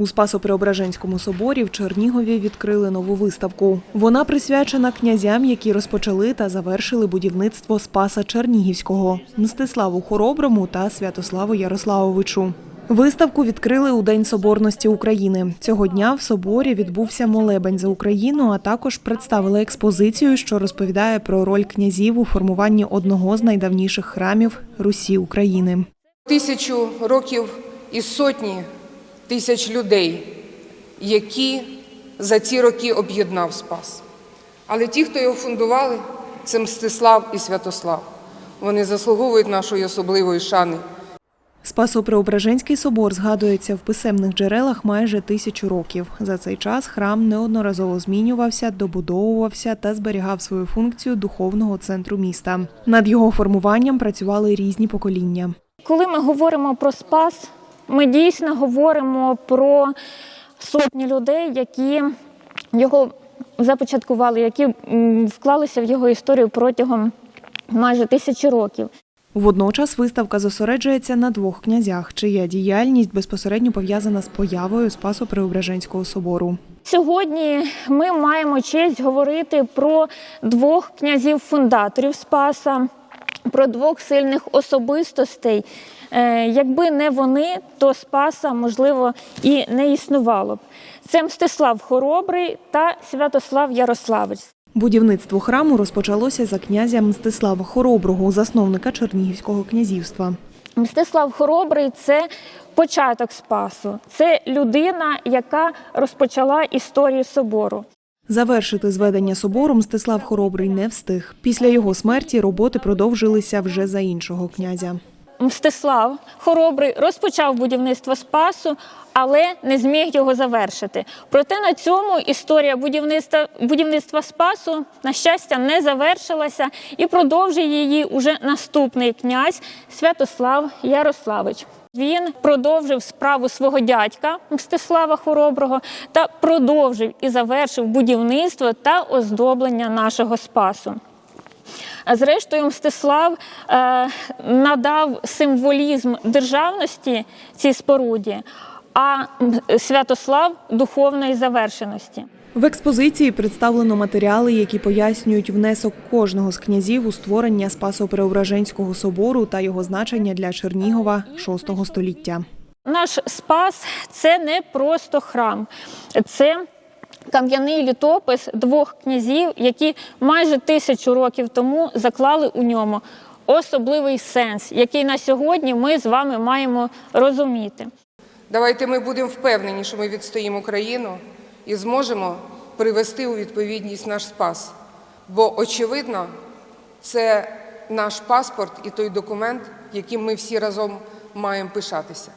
У Спасо-Преображенському соборі в Чернігові відкрили нову виставку. Вона присвячена князям, які розпочали та завершили будівництво Спаса Чернігівського, Мстиславу Хороброму та Святославу Ярославовичу. Виставку відкрили у День Соборності України. Цього дня в соборі відбувся молебень за Україну, а також представили експозицію, що розповідає про роль князів у формуванні одного з найдавніших храмів Русі України. Тисячу років і сотні тисяч людей, які за ці роки об'єднав Спас. Але ті, хто його фундували, це Мстислав і Святослав. Вони заслуговують нашої особливої шани. Спасо-Преображенський собор згадується в писемних джерелах майже тисячу років. За цей час храм неодноразово змінювався, добудовувався та зберігав свою функцію духовного центру міста. Над його формуванням працювали різні покоління. Коли ми говоримо про спас, ми дійсно говоримо про сотні людей, які його започаткували, які вклалися в його історію протягом майже тисячі років. Водночас виставка зосереджується на двох князях, чия діяльність безпосередньо пов'язана з появою Спасо-Преображенського собору. Сьогодні ми маємо честь говорити про двох князів-фундаторів Спаса, про двох сильних особистостей. Е, Якби не вони, то Спаса, можливо, і не існувало б. Це Мстислав Хоробрий та Святослав Ярославич. Будівництво храму розпочалося за князя Мстислава Хороброго, засновника Чернігівського князівства. Мстислав Хоробрий це початок Спасу. Це людина, яка розпочала історію собору. Завершити зведення собору Мстислав Хоробрий не встиг. Після його смерті роботи продовжилися вже за іншого князя. Мстислав Хоробрий розпочав будівництво Спасу, але не зміг його завершити. Проте на цьому історія будівництва, будівництва Спасу, на щастя, не завершилася і продовжує її уже наступний князь Святослав Ярославич. Він продовжив справу свого дядька Мстислава Хороброго та продовжив і завершив будівництво та оздоблення нашого спасу. Зрештою, Мстислав е, надав символізм державності цій споруді, а Святослав духовної завершеності. В експозиції представлено матеріали, які пояснюють внесок кожного з князів у створення Спасо-Преображенського собору та його значення для Чернігова VI століття. Наш спас це не просто храм, це кам'яний літопис двох князів, які майже тисячу років тому заклали у ньому особливий сенс, який на сьогодні ми з вами маємо розуміти. Давайте ми будемо впевнені, що ми відстоїмо країну і зможемо привести у відповідність наш спас. Бо, очевидно, це наш паспорт і той документ, яким ми всі разом маємо пишатися.